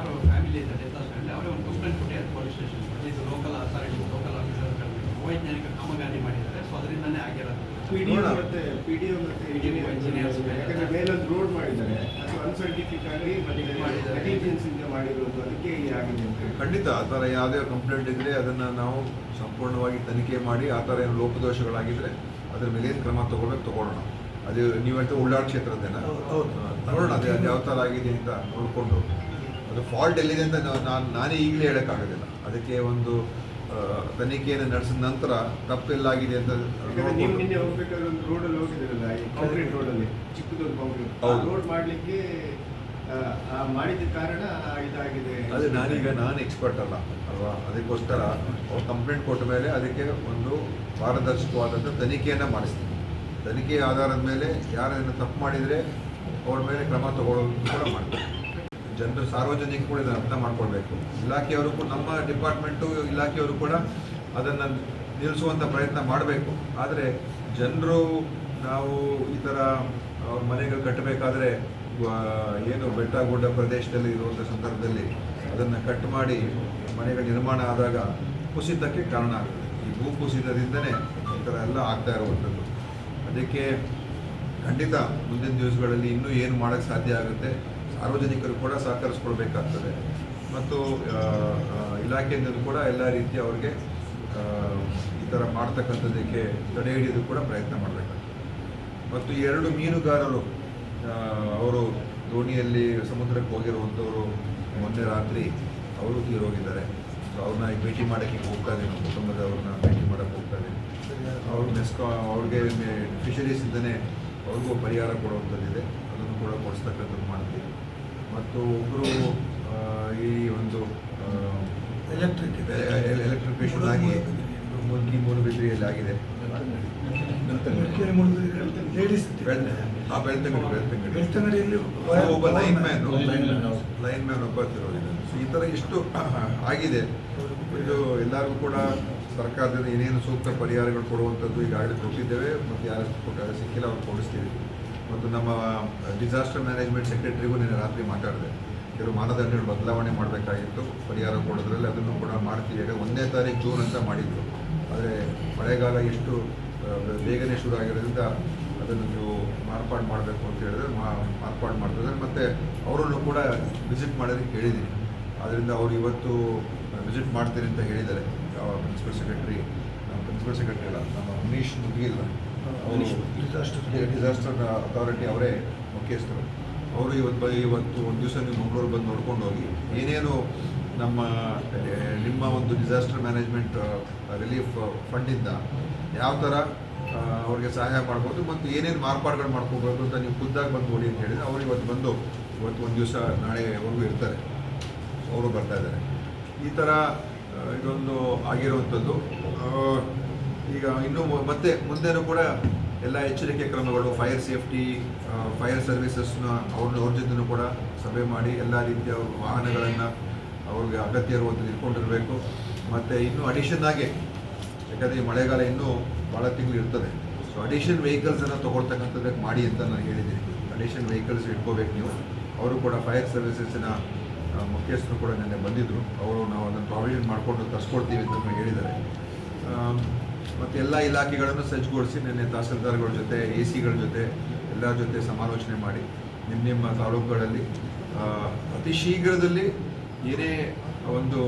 ಯಾರು ಫ್ಯಾಮಿಲಿ ಇದೆ ಡೆತ್ ಅವರೇ ಒಂದು ಕಂಪ್ಲೇಂಟ್ ಕೊಟ್ಟಿದ್ದಾರೆ ಪೊಲೀಸ್ ಸ್ಟೇಷನ್ ಇದು ಲೋಕಲ್ ಅಥಾರಿಟಿ ಲೋಕಲ್ ಆಫೀಸರ್ ಅವೈಜ್ಞಾನಿಕ ಕಾಮಗಾರಿ ಮಾಡಿದ್ದಾರೆ. ಸೊ ಅದರಿಂದನೇ ಆಗಿರೋದು ಪಿ ಡಿ ಮತ್ತೆ ಪಿಡಿಒ ಮತ್ತೆ ಇಂಜಿನಿಯರ್ಸ್ ಇದೆ ಯಾಕಂದ್ರೆ ಮೇಲೊಂದು ರೋಡ್ ಮಾಡಿದ್ದಾರೆ. ಅದು ಅನ್ಸರ್ಟಿಫಿಕ್ ಆಗಿ ನೆಗ್ಲಿಜೆನ್ಸಿಂದ ಮಾಡಿದ್ದಾರೆ. ಮಾಡಿರೋದು ಅದಕ್ಕೆ ಆಗಿದೆ ಅಂತ ಹೇಳಿ. ಖಂಡಿತ ಆ ಥರ ಯಾವುದೇ ಕಂಪ್ಲೇಂಟ್ ಇದ್ದರೆ ಅದನ್ನು ನಾವು ಸಂಪೂರ್ಣವಾಗಿ ತನಿಖೆ ಮಾಡಿ ಆ ಥರ ಏನು ಲೋಪದೋಷಗಳಾಗಿದ್ದರೆ ಅದ್ರ ಮೇಲೆ ಏನು ಕ್ರಮ ತಗೊಳ್ಬೇಕು ತಗೊಳ್ಳೋಣ. ಅದು ನೀವು ಹೇಳ್ತಾ ಉಳ್ಳಾಡ್ ಕ್ಷೇತ್ರದ್ದೇನ? ಹೌದು. ನೋಡೋಣ ಅದು ಅದು ಯಾವ ಥರ ಆಗಿದೆ ಅಂತ ನೋಡಿಕೊಂಡು ಅದು ಫಾಲ್ಟ್ ಎಲ್ಲಿದೆ ಅಂತ ನಾನು ನಾನೇ ಈಗಲೇ ಹೇಳೋಕ್ಕಾಗೋದಿಲ್ಲ. ಅದಕ್ಕೆ ಒಂದು ತನಿಖೆಯನ್ನು ನಡೆಸಿದ ನಂತರ ತಪ್ಪೆಲ್ಲಾಗಿದೆ ಅಂತ ಹೋಗ್ಬೇಕಾದ್ರೆ ಒಂದು ರೋಡಲ್ಲಿ ಹೋಗಿದ್ದೀರಲ್ಲ ಈ ಕಾಂಕ್ರೀಟ್ ರೋಡಲ್ಲಿ ಚಿಕ್ಕದೊಂದು ಕಾಂಕ್ರೀಟ್ ರೋಡ್ ಮಾಡ್ಲಿಕ್ಕೆ ಮಾಡಿದ ಕಾರಣ ಇದಾಗಿದೆ. ಅದೇ ನಾನೀಗ ನಾನು ಎಕ್ಸ್ಪರ್ಟ್ ಅಲ್ಲ ಅಲ್ವಾ? ಅದಕ್ಕೋಸ್ಕರ ಅವ್ರು ಕಂಪ್ಲೇಂಟ್ ಕೊಟ್ಟ ಮೇಲೆ ಅದಕ್ಕೆ ಒಂದು ಪಾರದರ್ಶಕವಾದಂಥ ತನಿಖೆಯನ್ನು ಮಾಡಿಸ್ತೀನಿ. ತನಿಖೆ ಆಧಾರದ ಮೇಲೆ ಯಾರನ್ನು ತಪ್ಪು ಮಾಡಿದರೆ ಅವ್ರ ಮೇಲೆ ಕ್ರಮ ತಗೊಳ್ಳೋದು ಕೂಡ ಮಾಡ್ತೀನಿ. ಜನರು ಸಾರ್ವಜನಿಕ ಕೂಡ ಇದನ್ನು ಅರ್ಥ ಮಾಡ್ಕೊಳ್ಬೇಕು. ಇಲಾಖೆಯವರು ಕೂಡ ನಮ್ಮ ಡಿಪಾರ್ಟ್ಮೆಂಟು ಇಲಾಖೆಯವರು ಕೂಡ ಅದನ್ನು ನಿಲ್ಲಿಸುವಂಥ ಪ್ರಯತ್ನ ಮಾಡಬೇಕು. ಆದರೆ ಜನರು ನಾವು ಈ ಥರ ಮನೆಗಳು ಕಟ್ಟಬೇಕಾದ್ರೆ ಏನು ಬೆಟ್ಟ ಗುಡ್ಡ ಪ್ರದೇಶದಲ್ಲಿ ಇರುವಂಥ ಸಂದರ್ಭದಲ್ಲಿ ಅದನ್ನು ಕಟ್ ಮಾಡಿ ಮನೆಗಳ ನಿರ್ಮಾಣ ಆದಾಗ ಕುಸಿತಕ್ಕೆ ಕಾರಣ ಆಗುತ್ತೆ. ಈ ಭೂ ಕುಸಿತದಿಂದನೇ ಈ ಥರ ಎಲ್ಲ ಆಗ್ತಾ ಇರುವಂಥದ್ದು ಅದಕ್ಕೆ ಖಂಡಿತ ಮುಂದಿನ ದಿವಸಗಳಲ್ಲಿ ಇನ್ನೂ ಏನು ಮಾಡೋಕ್ಕೆ ಸಾಧ್ಯ ಆಗುತ್ತೆ ಸಾರ್ವಜನಿಕರು ಕೂಡ ಸಹಕರಿಸ್ಕೊಳ್ಬೇಕಾಗ್ತದೆ. ಮತ್ತು ಆ, ಆ, ಇಲಾಖೆಯಿಂದ ಕೂಡ ಎಲ್ಲ ರೀತಿಯ ಅವ್ರಿಗೆ ಈ ಥರ ಮಾಡ್ತಕ್ಕಂಥದ್ದಕ್ಕೆ ತಡೆ ಹಿಡಿಯೋದು ಕೂಡ ಪ್ರಯತ್ನ ಮಾಡಬೇಕಾಗ್ತದೆ. ಮತ್ತು ಎರಡು ಮೀನುಗಾರರು ಅವರು ದೋಣಿಯಲ್ಲಿ ಸಮುದ್ರಕ್ಕೆ ಹೋಗಿರುವಂಥವರು ಮೊನ್ನೆ ರಾತ್ರಿ ಅವರು ತೀರೋಗಿದ್ದಾರೆ ಸೊ ಅವ್ರನ್ನ ಈಗ ಭೇಟಿ ಮಾಡೋಕ್ಕೆ ಹೋಗ್ತಾ ನಮ್ಮ ಕುಟುಂಬದವ್ರನ್ನ ಭೇಟಿ ಮಾಡೋಕ್ಕೆ ಹೋಗ್ತಾ ಇದ್ದೀನಿ. ಅವ್ರ ಮೆಸ್ಕಾ ಅವ್ರಿಗೆ ಫಿಶರೀಸಿಂದನೇ ಅವ್ರಿಗೂ ಪರಿಹಾರ ಕೊಡುವಂಥದ್ದಿದೆ. ಅದನ್ನು ಕೂಡ ಕೊಡಿಸ್ತಕ್ಕಂಥದ್ದು ಮಾಡ್ತೀವಿ. ಮತ್ತು ಒಬ್ಬರು ಈ ಒಂದು ಎಲೆಕ್ಟ್ರಿಕ್ ಎಲೆಕ್ಟ್ರಿಫಿಕೇಶನ್ ಆಗಿ ಮುಲ್ಕಿ ಮೂಡುಬಿದ್ರಿಯಲ್ಲಿ ಆಗಿದೆ. ಲೇಡೀಸ್ ಬೆಳ್ ಆ ಬೆಳ್ತಂಗಡಿ. ಬೆಳ್ತಂಗಡಿ ಬೆಳ್ತಂಗಡಿಯಲ್ಲಿ ಒಬ್ಬ ಲೈನ್ ಮ್ಯಾನ್. ಲೈನ್ ಮ್ಯಾನ್ ಒಬ್ಬ ಸೊ ಈ ಥರ ಇಷ್ಟು ಆಗಿದೆ. ಇದು ಎಲ್ಲರಿಗೂ ಕೂಡ ಸರ್ಕಾರದಿಂದ ಏನೇನು ಸೂಕ್ತ ಪರಿಹಾರಗಳು ಕೊಡುವಂಥದ್ದು ಈಗಾಗಲೇ ಕೊಟ್ಟಿದ್ದೇವೆ. ಮತ್ತು ಯಾರು ಸಿಕ್ಕಿಲ್ಲ ಅವ್ರು ಕೊಡಿಸ್ತೀವಿ. ಮತ್ತು ನಮ್ಮ ಡಿಸಾಸ್ಟರ್ ಮ್ಯಾನೇಜ್ಮೆಂಟ್ ಸೆಕ್ರೆಟರಿಗೂ ನಿನ್ನೆ ರಾತ್ರಿ ಮಾತಾಡಿದೆ. ಕೆಲವು ಮಾನದಂಡಗಳು ಬದಲಾವಣೆ ಮಾಡಬೇಕಾಗಿತ್ತು. ಪರಿಹಾರ ಕೊಡೋದ್ರಲ್ಲಿ ಅದನ್ನು ಕೂಡ ಮಾಡ್ತೀವಿ. ಹೇಳಿ ಒಂದನೇ ತಾರೀಕು ಜೂನ್ ಅಂತ ಮಾಡಿದ್ರು. ಆದರೆ ಮಳೆಗಾಲ ಎಷ್ಟು ಬೇಗನೆ ಶುರು ಆಗಿರೋದ್ರಿಂದ ಅದನ್ನು ನೀವು ಮಾರ್ಪಾಡು ಮಾಡಬೇಕು ಅಂತ ಹೇಳಿದ್ರೆ ಮಾರ್ಪಾಡು ಮಾಡ್ತಿದ್ದಾರೆ. ಮತ್ತು ಅವರನ್ನು ಕೂಡ ವಿಸಿಟ್ ಮಾಡೋದಕ್ಕೆ ಹೇಳಿದ್ದೀನಿ ಆದ್ದರಿಂದ ಅವರು ಇವತ್ತು ವಿಸಿಟ್ ಮಾಡ್ತೀನಿ ಅಂತ ಹೇಳಿದ್ದಾರೆ. ಪ್ರಿನ್ಸಿಪಲ್ ಸೆಕ್ರೆಟ್ರಿ ಪ್ರಿನ್ಸಿಪಲ್ ಸೆಕ್ರೆಟರಿ ಅಲ್ಲ, ನಮ್ಮ ಮನೀಶ್ ಮುಗಿಲ್ಲ. ಡಿಸಾಸ್ಟರ್ ಅಥಾರಿಟಿ ಅವರೇ ಮುಖ್ಯಸ್ಥರು. ಅವರು ಇವತ್ತು ಇವತ್ತು ಒಂದು ದಿವಸ ನೀವು ಮಂಗಳೂರು ಬಂದು ನೋಡ್ಕೊಂಡು ಹೋಗಿ, ಏನೇನು ನಮ್ಮ ನಿಮ್ಮ ಒಂದು ಡಿಸಾಸ್ಟರ್ ಮ್ಯಾನೇಜ್ಮೆಂಟ್ ರಿಲೀಫ್ ಫಂಡಿಂದ ಯಾವ ಥರ ಅವ್ರಿಗೆ ಸಹಾಯ ಮಾಡ್ಬೋದು ಮತ್ತು ಏನೇನು ಮಾರ್ಪಾಡುಗಳು ಮಾಡ್ಕೋಬೇಕು ಅಂತ ನೀವು ಖುದ್ದಾಗಿ ಬಂದು ನೋಡಿ ಅಂತ ಹೇಳಿದರೆ ಅವ್ರು ಇವತ್ತು ಬಂದು ಇವತ್ತು ಒಂದು ದಿವಸ ನಾಳೆವರೆಗೂ ಇರ್ತಾರೆ. ಅವರು ಬರ್ತಾ ಇದ್ದಾರೆ. ಈ ಥರ ಇದೊಂದು ಆಗಿರುವಂಥದ್ದು ಈಗ ಇನ್ನು ಮತ್ತೆ ಮುಂದೆನೂ ಕೂಡ ಎಲ್ಲ ಎಚ್ಚರಿಕೆ ಕ್ರಮಗಳು ಫೈರ್ ಸೇಫ್ಟಿ ಫೈರ್ ಸರ್ವಿಸಸ್ನ ಅವ್ರನ್ನ ಅವ್ರ ಜೊತೆನೂ ಕೂಡ ಸಭೆ ಮಾಡಿ ಎಲ್ಲ ರೀತಿಯ ವಾಹನಗಳನ್ನು ಅವ್ರಿಗೆ ಅಗತ್ಯ ಇರುವಂಥದ್ದು ಇಟ್ಕೊಂಡಿರಬೇಕು. ಮತ್ತು ಇನ್ನೂ ಅಡಿಷನ್ ಆಗಿ, ಯಾಕಂದರೆ ಈ ಮಳೆಗಾಲ ಇನ್ನೂ ಭಾಳ ತಿಂಗಳು ಇರ್ತದೆ. ಸೊ ಅಡಿಷನ್ ವೆಹಿಕಲ್ಸನ್ನು ತೊಗೊಳ್ತಕ್ಕಂಥದ್ದಕ್ಕೆ ಮಾಡಿ ಅಂತ ನಾನು ಹೇಳಿದ್ದೀನಿ. ಅಡಿಷನ್ ವೆಹಿಕಲ್ಸ್ ಇಟ್ಕೋಬೇಕು ನೀವು. ಅವರು ಕೂಡ ಫೈರ್ ಸರ್ವಿಸಸ್ಸಿನ ಮುಖ್ಯಸ್ಥರು ಕೂಡ ನಿನ್ನೆ ಬಂದಿದ್ದರು ಅವರು ನಾವು ಅದನ್ನು ಪ್ರಾವಿಷನ್ ಮಾಡಿಕೊಂಡು ತರಿಸ್ಕೊಡ್ತೀವಿ ಅಂತ ಹೇಳಿದ್ದಾರೆ. ಮತ್ತು ಎಲ್ಲ ಇಲಾಖೆಗಳನ್ನು ಸಜ್ಜುಗೊಳಿಸಿ ನಿನ್ನೆ ತಹಸೀಲ್ದಾರ್ಗಳ ಜೊತೆ ಎ ಸಿಗಳ ಜೊತೆ ಎಲ್ಲರ ಜೊತೆ ಸಮಾಲೋಚನೆ ಮಾಡಿ ನಿಮ್ಮ ನಿಮ್ಮ ತಾಲೂಕುಗಳಲ್ಲಿ. ಅತಿ ಶೀಘ್ರದಲ್ಲಿ ಏನೇ ಒಂದು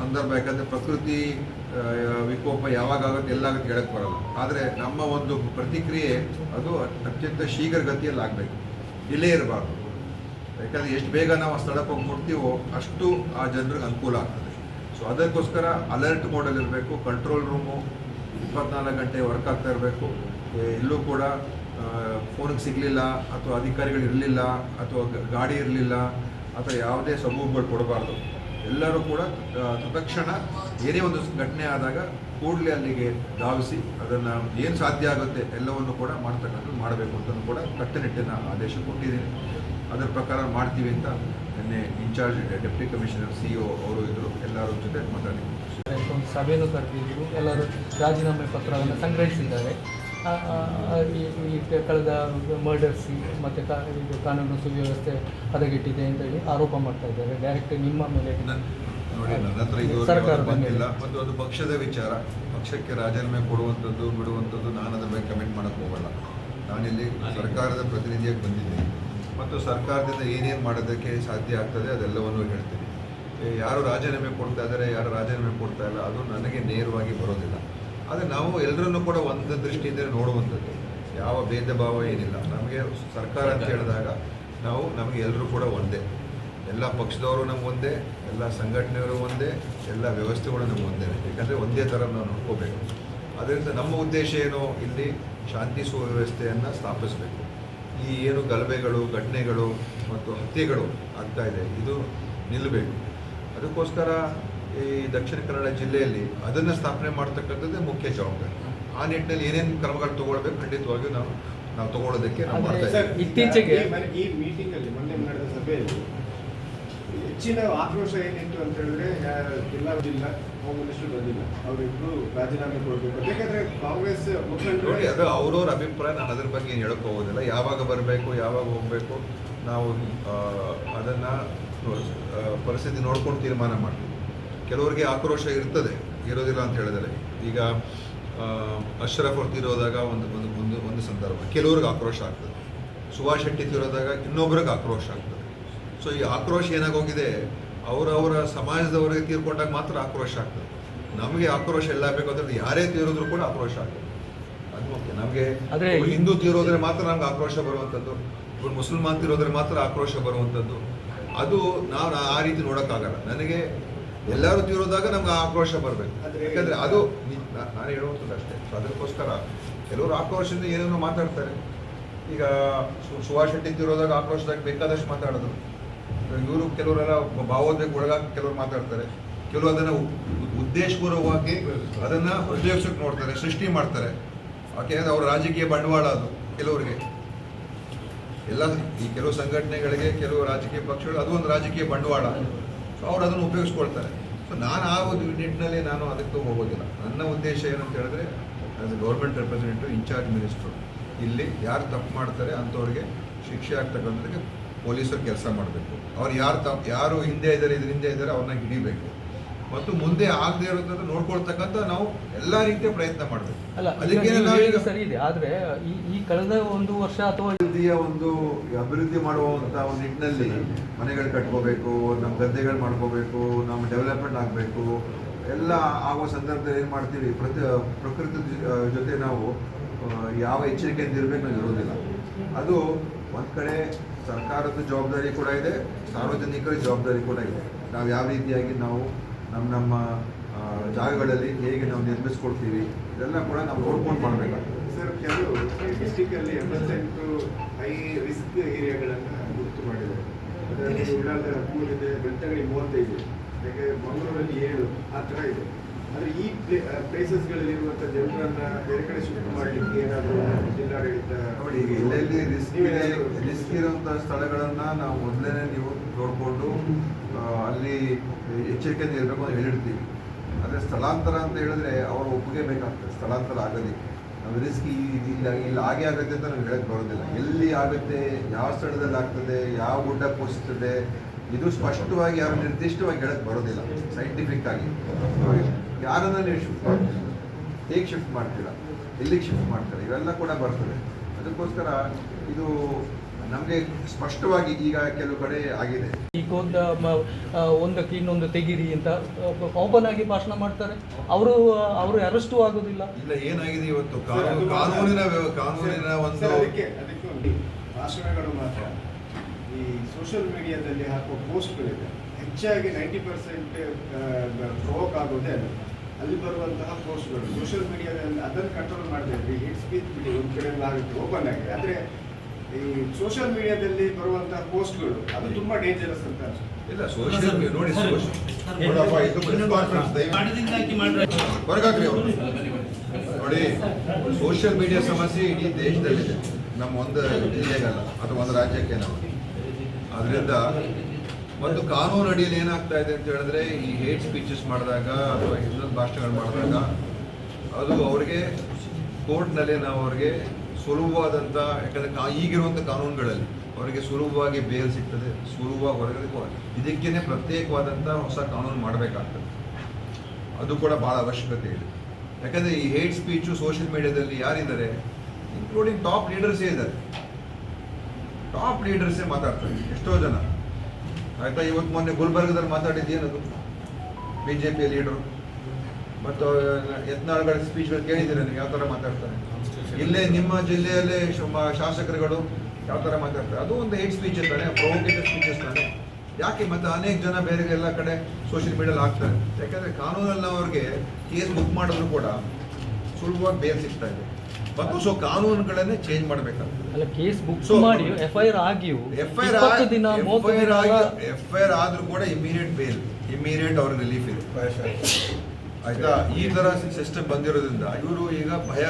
ಸಂದರ್ಭ, ಯಾಕಂದರೆ ಪ್ರಕೃತಿ ವಿಕೋಪ ಯಾವಾಗ ಆಗುತ್ತೆ ಎಲ್ಲಾಗುತ್ತೆ ಹೇಳಕ್ಕೆ ಬರಲ್ಲ. ಆದರೆ ನಮ್ಮ ಒಂದು ಪ್ರತಿಕ್ರಿಯೆ ಅದು ಅತ್ಯಂತ ಶೀಘ್ರಗತಿಯಲ್ಲಿ ಆಗಬೇಕು. ಇಲ್ಲೇ ಇರಬಾರ್ದು. ಯಾಕಂದರೆ ಎಷ್ಟು ಬೇಗ ನಾವು ಆ ಸ್ಥಳಕ್ಕೆ ಹೋಗಿ ಮುಟ್ತೀವೋ ಅಷ್ಟು ಆ ಜನರಿಗೆ ಅನುಕೂಲ ಆಗ್ತದೆ. ಸೊ ಅದಕ್ಕೋಸ್ಕರ ಅಲರ್ಟ್ ಮೋಡಲ್ಲಿ ಇರಬೇಕು ಕಂಟ್ರೋಲ್ ರೂಮು ಇಪ್ಪತ್ನಾಲ್ಕು ಗಂಟೆ ವರ್ಕ್ ಆಗ್ತಾ ಇರಬೇಕು. ಎಲ್ಲೂ ಕೂಡ ಫೋನಿಗೆ ಸಿಗಲಿಲ್ಲ, ಅಥವಾ ಅಧಿಕಾರಿಗಳು ಇರಲಿಲ್ಲ, ಅಥವಾ ಗಾಡಿ ಇರಲಿಲ್ಲ, ಅಥವಾ ಯಾವುದೇ ಸಬೂಬುಗಳು ಕೊಡಬಾರ್ದು. ಎಲ್ಲರೂ ಕೂಡ ತಕ್ಷಣ ಏನೇ ಒಂದು ಘಟನೆ ಆದಾಗ ಕೂಡಲೇ ಅಲ್ಲಿಗೆ ಧಾವಿಸಿ ಅದನ್ನು ಏನು ಸಾಧ್ಯ ಆಗುತ್ತೆ ಎಲ್ಲವನ್ನು ಕೂಡ ಮಾಡ್ತಕ್ಕಂಥದ್ದು ಮಾಡಬೇಕು ಅಂತಲೂ ಕೂಡ ಕಟ್ಟುನಿಟ್ಟಿನ ಆದೇಶ ಕೊಟ್ಟಿದ್ದೀನಿ. ಅದರ ಪ್ರಕಾರ ಮಾಡ್ತೀವಿ ಅಂತ ನಿನ್ನೆ incharge deputy commissioner, C O ಅವರು ಇದ್ದರು ಎಲ್ಲರ ಜೊತೆ ಮಾತಾಡಿದ್ದೀನಿ ಒಂದು ಸಭೆಯನ್ನು ಕರೆದಿದ್ರು ಎಲ್ಲರೂ ರಾಜೀನಾಮೆ ಪತ್ರವನ್ನು ಸಂಗ್ರಹಿಸಿದ್ದಾರೆ. ಈ ಈ ಕಳೆದ ಮರ್ಡರ್ಸ್ ಮತ್ತು ಕಾ ಇದು ಕಾನೂನು ಸುವ್ಯವಸ್ಥೆ ಹದಗೆಟ್ಟಿದೆ ಅಂತ ಹೇಳಿ ಆರೋಪ ಮಾಡ್ತಾ ಇದ್ದಾರೆ. ಡೈರೆಕ್ಟ್ ನಿಮ್ಮ ಮೇಲೆ ನೋಡಿ ನನ್ನ ಹತ್ರ ಬಂದಿಲ್ಲ. ಮತ್ತು ಅದು ಪಕ್ಷದ ವಿಚಾರ. ಪಕ್ಷಕ್ಕೆ ರಾಜೀನಾಮೆ ಕೊಡುವಂಥದ್ದು ಬಿಡುವಂಥದ್ದು ನಾನು ಅದ್ರ ಬಗ್ಗೆ ಕಮೆಂಟ್ ಮಾಡೋಕ್ಕೆ ಹೋಗಲ್ಲ. ನಾನಿಲ್ಲಿ ಸರ್ಕಾರದ ಪ್ರತಿನಿಧಿಯಾಗಿ ಬಂದಿದ್ದೀನಿ. ಮತ್ತು ಸರ್ಕಾರದಿಂದ ಏನೇನು ಮಾಡೋದಕ್ಕೆ ಸಾಧ್ಯ ಆಗ್ತದೆ ಅದೆಲ್ಲವನ್ನು ಹೇಳ್ತೀನಿ. ಯಾರು ರಾಜೀನಾಮೆ ಕೊಡ್ತಾ ಇದ್ದಾರೆ ಯಾರು ರಾಜೀನಾಮೆ ಕೊಡ್ತಾ ಇಲ್ಲ ಅದು ನನಗೆ ನೇರವಾಗಿ ಬರೋದಿಲ್ಲ. ಆದರೆ ನಾವು ಎಲ್ಲರನ್ನೂ ಕೂಡ ಒಂದು ದೃಷ್ಟಿಯಿಂದ ನೋಡುವಂಥದ್ದು. ಯಾವ ಭೇದ ಭಾವ ಏನಿಲ್ಲ. ನಮಗೆ ಸರ್ಕಾರ ಅಂತ ಹೇಳಿದಾಗ ನಾವು ನಮಗೆ ಎಲ್ಲರೂ ಕೂಡ ಒಂದೇ. ಎಲ್ಲ ಪಕ್ಷದವರು ನಮ್ಗೆ ಒಂದೇ ಎಲ್ಲ ಸಂಘಟನೆಯವರು ಒಂದೇ ಎಲ್ಲ ವ್ಯವಸ್ಥೆಗಳು ನಮ್ಗೆ ಒಂದೇ. ಯಾಕಂದರೆ ಒಂದೇ ಥರ ನಾವು ನೋಡ್ಕೋಬೇಕು. ಅದರಿಂದ ನಮ್ಮ ಉದ್ದೇಶ ಏನು? ಇಲ್ಲಿ ಶಾಂತಿ ಸುವ್ಯವಸ್ಥೆಯನ್ನು ಸ್ಥಾಪಿಸಬೇಕು. ಈ ಏನು ಗಲಭೆಗಳು ಘಟನೆಗಳು ಮತ್ತು ಹತ್ಯೆಗಳು ಆಗ್ತಾ ಇದೆ ಇದು ನಿಲ್ಲಬೇಕು. ಅದಕ್ಕೋಸ್ಕರ ಈ ದಕ್ಷಿಣ ಕನ್ನಡ ಜಿಲ್ಲೆಯಲ್ಲಿ ಅದನ್ನು ಸ್ಥಾಪನೆ ಮಾಡ್ತಕ್ಕಂಥದ್ದೇ ಮುಖ್ಯ ಜವಾಬ್ದಾರಿ. ಆ ನಿಟ್ಟಿನಲ್ಲಿ ಏನೇನು ಕ್ರಮಗಳು ತಗೊಳ್ಬೇಕು ಖಂಡಿತವಾಗಿಯೂ ನಾವು ನಾವು ತಗೊಳ್ಳೋದಕ್ಕೆ ನಾವು ಮಾಡ್ತಾ ಇದ್ದೀವಿ ಇತ್ತೀಚೆಗೆ- ಈ ಮೀಟಿಂಗಲ್ಲಿ ಮೀಟಿಂಗ್ ಅಲ್ಲಿ ಮೊನ್ನೆ ನಡೆದ ಸಭೆಯಲ್ಲಿ ಹೆಚ್ಚಿನ ಆಕ್ರೋಶ ಏನಿತ್ತು ಅಂತ ಹೇಳಿದ್ರೆ ಯಾ- ಜಿಲ್ಲಾ ಜಿಲ್ಲಾ ಹೋಮ್ ಮಿನಿಸ್ಟರ್ ಬಂದಿಲ್ಲ. ಅವರಿಬ್ರು ರಾಜೀನಾಮೆ ಕೊಡಬೇಕು. ಯಾಕಂದ್ರೆ ಕಾಂಗ್ರೆಸ್ ಮುಖಂಡರು ನೋಡಿ ಅದು ಅವ್ರವ್ರ ಅಭಿಪ್ರಾಯ ನಾನು ಅದ್ರ ಬಗ್ಗೆ ಏನು ಹೇಳಕ್ ಹೋಗೋದಿಲ್ಲ. ಯಾವಾಗ ಬರಬೇಕು ಯಾವಾಗ ಹೋಗಬೇಕು ನಾವು ಆ, ಅದನ್ನ ಪರಿಸ್ಥಿತಿ ನೋಡ್ಕೊಂಡು ತೀರ್ಮಾನ ಮಾಡ್ತೀವಿ ಕೆಲವರಿಗೆ ಆಕ್ರೋಶ ಇರ್ತದೆ ಇರೋದಿಲ್ಲ ಅಂತ ಹೇಳಿದರೆ. ಈಗ ಅಶ್ರಫ್ ಅವ್ರು ತೀರೋದಾಗ ಒಂದು ಒಂದು ಒಂದು ಒಂದು ಸಂದರ್ಭ. ಕೆಲವ್ರಿಗೆ ಆಕ್ರೋಶ ಆಗ್ತದೆ. ಸುಭಾಷ್ ಶೆಟ್ಟಿ ತೀರೋದಾಗ ಇನ್ನೊಬ್ರಿಗೆ ಆಕ್ರೋಶ ಆಗ್ತದೆ. ಸೊ ಈ ಆಕ್ರೋಶ ಏನಾಗೋಗಿದೆ ಅವರವರ ಸಮಾಜದವರಿಗೆ ತೀರ್ಕೊಂಡಾಗ ಮಾತ್ರ ಆಕ್ರೋಶ ಆಗ್ತದೆ. ನಮಗೆ ಆಕ್ರೋಶ ಎಲ್ಲ ಬೇಕಾದ್ರೆ ಯಾರೇ ತೀರಿದ್ರು ಕೂಡ ಆಕ್ರೋಶ ಆಗ್ತದೆ. ಅದು ಓಕೆ ನಮಗೆ ಹಿಂದೂ ತೀರೋದ್ರೆ ಮಾತ್ರ ನಮ್ಗೆ ಆಕ್ರೋಶ ಬರುವಂಥದ್ದು. ಮುಸಲ್ಮಾನ್ ತೀರೋದ್ರೆ ಮಾತ್ರ ಆಕ್ರೋಶ ಬರುವಂಥದ್ದು. ಅದು ನಾವು ಆ ರೀತಿ ನೋಡೋಕ್ಕಾಗಲ್ಲ. ನನಗೆ ಎಲ್ಲರೂ ತೀರೋದಾಗ ನಮ್ಗೆ ಆಕ್ರೋಶ ಬರಬೇಕು. ಯಾಕಂದ್ರೆ ಅದು ನಾನು ಹೇಳುವಂಥದ್ದು ಅಷ್ಟೇ. ಸೊ ಅದಕ್ಕೋಸ್ಕರ ಕೆಲವರು ಆಕ್ರೋಶದಿಂದ ಏನೇನೋ ಮಾತಾಡ್ತಾರೆ. ಈಗ ಸುಭಾಷ್ ಶೆಟ್ಟಿ ತೀರೋದಾಗ ಆಕ್ರೋಶದಾಗ ಬೇಕಾದಷ್ಟು ಮಾತಾಡೋದು. ಇವರು ಕೆಲವರೆಲ್ಲ ಭಾವೋದ್ವೇಗ ಒಳಗಾಗಿ ಕೆಲವರು ಮಾತಾಡ್ತಾರೆ. ಕೆಲವರು ಅದನ್ನು ಉದ್ದೇಶಪೂರ್ವವಾಗಿ ಅದನ್ನು ಉಪಯೋಗಿಸಕ್ಕೆ ನೋಡ್ತಾರೆ ಸೃಷ್ಟಿ ಮಾಡ್ತಾರೆ. ಯಾಕೆಂದ್ರೆ ಅವ್ರ ರಾಜಕೀಯ ಬಂಡವಾಳ ಅದು ಕೆಲವರಿಗೆ. ಎಲ್ಲ ಈ ಕೆಲವು ಸಂಘಟನೆಗಳಿಗೆ ಕೆಲವು ರಾಜಕೀಯ ಪಕ್ಷಗಳು ಅದು ಒಂದು ರಾಜಕೀಯ ಬಂಡವಾಳ. ಸೊ ಅವ್ರು ಅದನ್ನು ಉಪಯೋಗಿಸ್ಕೊಳ್ತಾರೆ. ಸೊ ನಾನು ಆ ಒಂದು ನಿಟ್ಟಿನಲ್ಲಿ ನಾನು ಅದಕ್ಕೆ ಹೋಗೋದಿಲ್ಲ. ನನ್ನ ಉದ್ದೇಶ ಏನಂತ ಹೇಳಿದ್ರೆ as a government representative incharge minister ಇಲ್ಲಿ ಯಾರು ತಪ್ಪು ಮಾಡ್ತಾರೆ ಅಂಥವ್ರಿಗೆ ಶಿಕ್ಷೆ ಆಗ್ತಕ್ಕಂಥದ್ದಕ್ಕೆ ಪೊಲೀಸರು ಕೆಲಸ ಮಾಡಬೇಕು. ಅವ್ರು ಯಾರು ತಪ್ಪು ಯಾರು ಹಿಂದೆ ಇದ್ದಾರೆ ಇದ್ರ ಹಿಂದೆ ಇದ್ದಾರೆ ಅವ್ರನ್ನ ಹಿಡಿಬೇಕು. ಮತ್ತು ಮುಂದೆ ಆಗದೆ ಇರೋದನ್ನ ನೋಡ್ಕೊಳ್ತಕ್ಕಂಥ ನಾವು ಎಲ್ಲ ರೀತಿಯ ಪ್ರಯತ್ನ ಮಾಡಬೇಕು. ಅದಕ್ಕೆ ಸರಿ ಇದೆ. ಆದರೆ ಈ ಈ ಕಳೆದ ಒಂದು ವರ್ಷ ಅಥವಾ ಅಭಿವೃದ್ಧಿಯ ಒಂದು, ಅಭಿವೃದ್ಧಿ ಮಾಡುವಂತ ಒಂದು ನಿಟ್ಟಿನಲ್ಲಿ ಮನೆಗಳು ಕಟ್ಕೋಬೇಕು, ನಮ್ಮ ಗದ್ದೆಗಳು ಮಾಡ್ಕೋಬೇಕು, ನಮ್ಮ ಡೆವಲಪ್ಮೆಂಟ್ ಆಗಬೇಕು. ಎಲ್ಲ ಆಗುವ ಸಂದರ್ಭದಲ್ಲಿ ಏನು ಮಾಡ್ತೀವಿ? ಪ್ರತಿ, ಪ್ರಕೃತಿ ಜೊತೆ ನಾವು ಯಾವ ಎಚ್ಚರಿಕೆಯಿಂದ ಇರಬೇಕು ಇರೋದಿಲ್ಲ ಅದು ಒಂದು ಕಡೆ ಸರ್ಕಾರದ ಜವಾಬ್ದಾರಿ ಕೂಡ ಇದೆ, ಸಾರ್ವಜನಿಕರ ಜವಾಬ್ದಾರಿ ಕೂಡ ಇದೆ. ನಾವು ಯಾವ ರೀತಿಯಾಗಿ ನಾವು ನಮ್ಮ ನಮ್ಮ ಜಾಗಗಳಲ್ಲಿ ಹೇಗೆ ನಾವು ನಿರ್ಮಿಸ್ಕೊಡ್ತೀವಿ? ಇದೆಲ್ಲ ಕೂಡ ನಾವು ನೋಡ್ಕೊಂಡು ಮಾಡಬೇಕಾಗ್ತದೆ. ಸರ್ ಕೆಲವು ಡಿಸ್ಟಿಕ್ ಅಲ್ಲಿ ಎಂಬತ್ತೆಂಟು ಹೈ ರಿಸ್ಕ್ ಏರಿಯಾಗಳನ್ನ ಗುರುತು ಮಾಡಿದ್ದಾರೆ. ಅದರಲ್ಲಿ ಉಳ್ಳಾಲದ ಹದಿಮೂರಿದೆ ಬೆಳ್ತಂಗಡಿ ಮೂವತ್ತೈದು ಹಾಗೆ ಮಂಗಳೂರಲ್ಲಿ ಏಳು ಆ ಥರ ಇದೆ. ಆದರೆ ಈ ಪ್ಲೇಸಸ್ಗಳಲ್ಲಿರುವಂಥ ಜನರನ್ನು ಬೇರೆ ಕಡೆ ಶಿಫ್ಟ್ ಮಾಡಲಿಕ್ಕೆ ಏನಾದರೂ ಜಿಲ್ಲಾಡಳಿತ ನೋಡಿ ಈಗ ಎಲ್ಲೆಲ್ಲಿ ರಿಸ್ಕ್ ಇದೆ ರಿಸ್ಕ್ ಇರುವಂತ ಸ್ಥಳಗಳನ್ನು ನಾವು ಮೊದಲೇ ನೀವು ನೋಡಿಕೊಂಡು ಅಲ್ಲಿ ಎಚ್ಚರಿಕೆಯಿಂದ ಇರಬೇಕು ಅಂತ ಹೇಳಿರ್ತೀವಿ. ಆದರೆ ಸ್ಥಳಾಂತರ ಅಂತ ಹೇಳಿದ್ರೆ ಅವರು ಒಪ್ಪಿಗೆ ಬೇಕಾಗ್ತದೆ. ಸ್ಥಳಾಂತರ ಆಗೋದಕ್ಕೆ ನಮ್ಮ ರಿಸ್ಕ್ ಇಲ್ಲ, ಇಲ್ಲಿ ಹಾಗೆ ಆಗುತ್ತೆ ಅಂತ ನಮ್ಗೆ ಹೇಳಕ್ ಬರೋದಿಲ್ಲ. ಎಲ್ಲಿ ಆಗುತ್ತೆ, ಯಾವ ಸ್ಥಳದಲ್ಲಿ ಆಗ್ತದೆ, ಯಾವ ಗುಡ್ಡ ಕುಸಿತದೆ ಇದು ಸ್ಪಷ್ಟವಾಗಿ ಯಾರು ನಿರ್ದಿಷ್ಟವಾಗಿ ಹೇಳಕ್ ಬರೋದಿಲ್ಲ. ಸೈಂಟಿಫಿಕ್ ಆಗಿ. ಯಾರನ್ನ ನೀವು ಶಿಫ್ಟ್ ಮಾಡ್ತೀರಾ? ಹೇಗೆ ಶಿಫ್ಟ್ ಮಾಡ್ತೀರಾ? ಎಲ್ಲಿಗೆ ಶಿಫ್ಟ್ ಮಾಡ್ತಾರೆ? ಇವೆಲ್ಲ ಕೂಡ ಬರ್ತದೆ. ಅದಕ್ಕೋಸ್ಕರ ಇದು ನಮಗೆ ಸ್ಪಷ್ಟವಾಗಿ ಈಗ ಕೆಲವು ಕಡೆ ಆಗಿದೆ. ಈಗ ಒಂದು ಒಂದಕ್ಕೆ ಇನ್ನೊಂದು ತೆಗಿರಿ ಅಂತ ಓಪನ್ ಆಗಿ ಭಾಷಣ ಮಾಡ್ತಾರೆ. ಅವರು ಅವರು ಅರೆಸ್ಟು ಆಗೋದಿಲ್ಲ. ಇಲ್ಲ ಏನಾಗಿದೆ ಇವತ್ತು? ಕಾನೂನಿನ ಕಾನೂನಿನ ಒಂದು ಭಾಷಣಗಳು ಮಾತ್ರ. ಈ ಸೋಷಿಯಲ್ ಮೀಡಿಯಾದಲ್ಲಿ ಹಾಕುವ ಪೋಸ್ಟ್ಗಳಿದೆ ಹೆಚ್ಚಾಗಿ ನೈಂಟಿ ಪರ್ಸೆಂಟ್ ಪ್ರೋಕ್ ಆಗೋದೇ ಅಲ್ಲ. ಅಲ್ಲಿ ಬರುವಂತಹ ಪೋಸ್ಟ್ಗಳು ಸೋಷಿಯಲ್ ಮೀಡಿಯಾದಲ್ಲಿ ಅದನ್ನು ಕಂಟ್ರೋಲ್ ಮಾಡದೆ ಹೇಟ್ ಸ್ಪೀಚ್ ಬಿಡಿ ಒಂದು ಕಡೆ ಎಲ್ಲ ಆಗುತ್ತೆ. ಓಪನ್ ಆಗಿದೆ. ಆದರೆ ಈ ಸೋಷಿಯಲ್ ಮೀಡಿಯಾದಲ್ಲಿ ಬರುವಂತಹ ಪೋಸ್ಟ್ಗಳು ಅದು ತುಂಬಾ ಡೇಂಜರಸ್ ಅಂತ ಇಲ್ಲ ಸೋಷಿಯಲ್ ನೋಡಿ ಹೊರಗಾಕ್ರಿ ಅವ್ರು. ನೋಡಿ ಸೋಷಿಯಲ್ ಮೀಡಿಯಾ ಸಮಸ್ಯೆ ಇಡೀ ದೇಶದಲ್ಲಿದೆ. ನಮ್ಮ ಒಂದು ಜಿಲ್ಲೆಗಲ್ಲ ಅಥವಾ ಒಂದು ರಾಜ್ಯಕ್ಕೆ ನಾವು. ಅದರಿಂದ ಒಂದು ಕಾನೂನು ಅಡಿಯಲ್ಲಿ ಏನಾಗ್ತಾ ಇದೆ ಅಂತ ಹೇಳಿದ್ರೆ ಈ ಹೇಟ್ ಸ್ಪೀಚಸ್ ಮಾಡಿದಾಗ ಅಥವಾ ಇನ್ನೊಂದು ಭಾಷಣಗಳು ಮಾಡಿದಾಗ ಅದು ಅವ್ರಿಗೆ ಕೋರ್ಟ್ನಲ್ಲಿ ನಾವು ಅವ್ರಿಗೆ ಸುಲಭವಾದಂಥ ಯಾಕಂದರೆ ಕಾ ಈಗಿರುವಂಥ ಕಾನೂನುಗಳಲ್ಲಿ ಅವರಿಗೆ ಸುಲಭವಾಗಿ ಬೇಲ್ ಸಿಗ್ತದೆ, ಸುಲಭವಾಗಿ ಹೊರಗಡೆ ಕೊ- ಇದಕ್ಕೇನೆ ಪ್ರತ್ಯೇಕವಾದಂಥ ಹೊಸ ಕಾನೂನು ಮಾಡಬೇಕಾಗ್ತದೆ. ಅದು ಕೂಡ ಭಾಳ ಅವಶ್ಯಕತೆ ಇದೆ. ಯಾಕಂದರೆ ಈ ಹೇಟ್ ಸ್ಪೀಚು ಸೋಷಿಯಲ್ ಮೀಡಿಯಾದಲ್ಲಿ ಯಾರಿದ್ದಾರೆ? ಇನ್ಕ್ಲೂಡಿಂಗ್ ಟಾಪ್ ಲೀಡರ್ಸೇ ಇದ್ದಾರೆ. ಟಾಪ್ ಲೀಡರ್ಸೇ ಮಾತಾಡ್ತಾರೆ, ಎಷ್ಟೋ ಜನ. ಆಯ್ತಾ, ಇವತ್ತು ಮೊನ್ನೆ ಗುಲ್ಬರ್ಗದಲ್ಲಿ ಮಾತಾಡಿದ್ದೇನದು ಬಿ ಜೆ ಪಿಯ ಲೀಡರು ಮತ್ತು, ಯತ್ನಾಳ್ಗಳ ಸ್ಪೀಚ್ಗಳು ಕೇಳಿದ್ದೀರ ನೀವು? ಯಾವ ಥರ ಮಾತಾಡ್ತಾರೆ? ಇಲ್ಲೇ ನಿಮ್ಮ ಜಿಲ್ಲೆಯಲ್ಲೇ ಶು- ಶಾಸಕರುಗಳು ಯಾವ ಥರ ಮಾತಾಡ್ತಾರೆ? ಅದು ಒಂದು ಹೇಟ್ ಸ್ಪೀಚ್ ಅಂತಾನೆ ಪ್ರೊವೋಕೇಟಿವ್ ಸ್ಪೀಚಸ್ ತಾನೆ ಯಾಕೆ ಮತ್ತೆ ಅನೇಕ ಜನ ಬೇರೆ ಎಲ್ಲ ಕಡೆ ಸೋಷಿಯಲ್ ಮೀಡಿಯಲ್ಲಿ ಹಾಕ್ತಾರೆ? ಯಾಕಂದರೆ ಕಾನೂನಲ್ಲಿ ಅವ್ರಿಗೆ ಕೇಸ್ ಬುಕ್ ಮಾಡಿದ್ರು ಕೂಡ ಸುಲಭವಾಗಿ ಬೇಲ್ ಸಿಗ್ತಾ ಇದೆ. ಮತ್ತು ಸೊ ಕಾನೂನುಗಳನ್ನೇ ಚೇಂಜ್ ಮಾಡಬೇಕಾಗ್ತದೆ. ಅಲ್ಲ ಕೇಸ್ ಬುಕ್ ಮಾಡಿ ಎಫ್ ಐ ಆರ್ ಆಗಿಯೂ ಎಫ್ ಐ ದಿನ ಎಫ್ ಆರ್ ಆದ್ರೂ ಕೂಡ ಇಮಿಡಿಯೇಟ್ ಬೇಲ್ ಇಮಿಡಿಯೇಟ್ ಅವ್ರ ರಿಲೀಫ್ ಇದೆ ಆಯ್ತಾ? ಈ ತರ ಸಿಸ್ಟಮ್ ಬಂದಿರೋದ್ರಿಂದ ಇವರು ಈಗ ಭಯ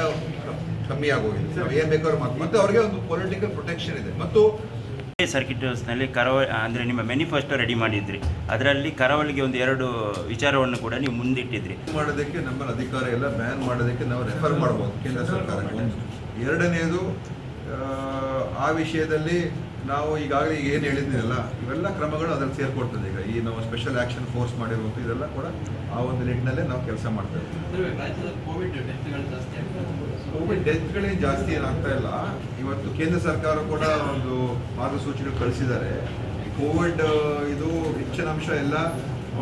ಕಮ್ಮಿ ಆಗೋಗಿದೆ ನಾವು ಏನ್ ಬೇಕಾದ್ರೂ ಮಾಡ್ ಮತ್ತೆ ಅವ್ರಿಗೆ ಒಂದು ಪೊಲಿಟಿಕಲ್ ಪ್ರೊಟೆಕ್ಷನ್ ಇದೆ. ಮತ್ತು ಸರ್ಕಿಟ್ ಹೌಸ್ನಲ್ಲಿ ಕರಾವ ಅಂದರೆ ನಿಮ್ಮ ಮೆನಿಫೆಸ್ಟೋ ರೆಡಿ ಮಾಡಿದ್ರಿ. ಅದರಲ್ಲಿ ಕರಾವಳಿಗೆ ಒಂದು ಎರಡು ವಿಚಾರವನ್ನು ಕೂಡ ನೀವು ಮುಂದಿಟ್ಟಿದ್ರಿ. ಮಾಡೋದಕ್ಕೆ ನಮ್ಮ ಅಧಿಕಾರ ಎಲ್ಲ ಬ್ಯಾನ್ ಮಾಡೋದಕ್ಕೆ ನಾವು ರೆಫರ್ ಮಾಡ್ಬೋದು ಕೇಂದ್ರ ಸರ್ಕಾರಕ್ಕೆ. ಒಂದು ಎರಡನೇದು ಆ, ವಿಷಯದಲ್ಲಿ ನಾವು ಈಗಾಗಲೇ ಏನು ಹೇಳಿದ್ನಲ್ಲ ಇವೆಲ್ಲ ಕ್ರಮಗಳು ಅದರಲ್ಲಿ ಸೇರ್ಕೊಡ್ತದೆ ಈಗ ಈ ನಾವು ಸ್ಪೆಷಲ್ ಆಕ್ಷನ್ ಫೋರ್ಸ್ ಮಾಡಿರೋದು ಇದೆಲ್ಲ ಕೂಡ ಆ ಒಂದು ನಿಟ್ಟಿನಲ್ಲೇ ನಾವು ಕೆಲಸ ಮಾಡ್ತೇವೆ ಕೋವಿಡ್ ಡೆತ್ಗಳು ಜಾಸ್ತಿ ಏನಾಗ್ತಾ ಇಲ್ಲ. ಇವತ್ತು ಕೇಂದ್ರ ಸರ್ಕಾರ ಕೂಡ ಒಂದು ಮಾರ್ಗಸೂಚಿಗಳು ಕಳಿಸಿದ್ದಾರೆ. ಕೋವಿಡ್ ಇದು ಹೆಚ್ಚಿನ ಅಂಶ ಎಲ್ಲ